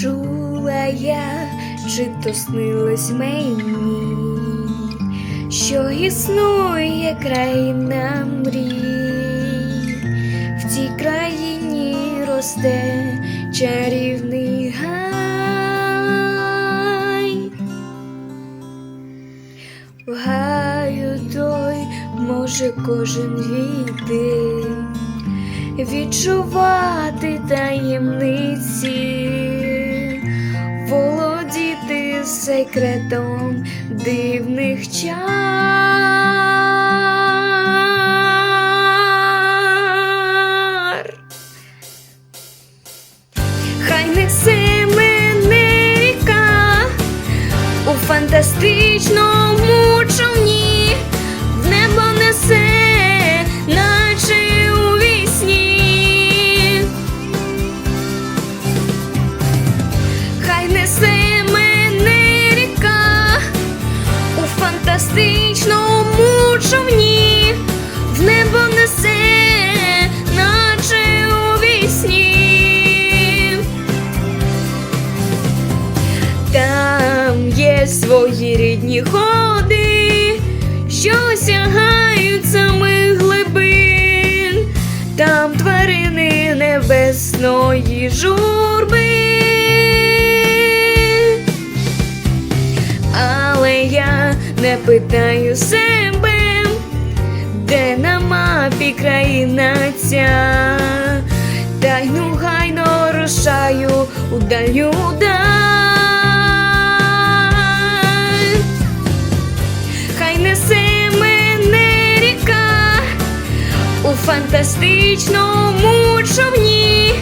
чула я, чи то снилось мені, що існує країна мрій, в цій країні росте чарівний гай. В гаю той може кожен війти, відчувати таємниці, секретом дивних чар. Хай несе мене ріка у фантастичному фантастичному човні, в небо несе, наче у вісні. Там є свої рідні ходи, не питаю себе, де на мапі країна ця, та й ну гайно рушаю у далю. Хай несе мене ріка у фантастичному човні,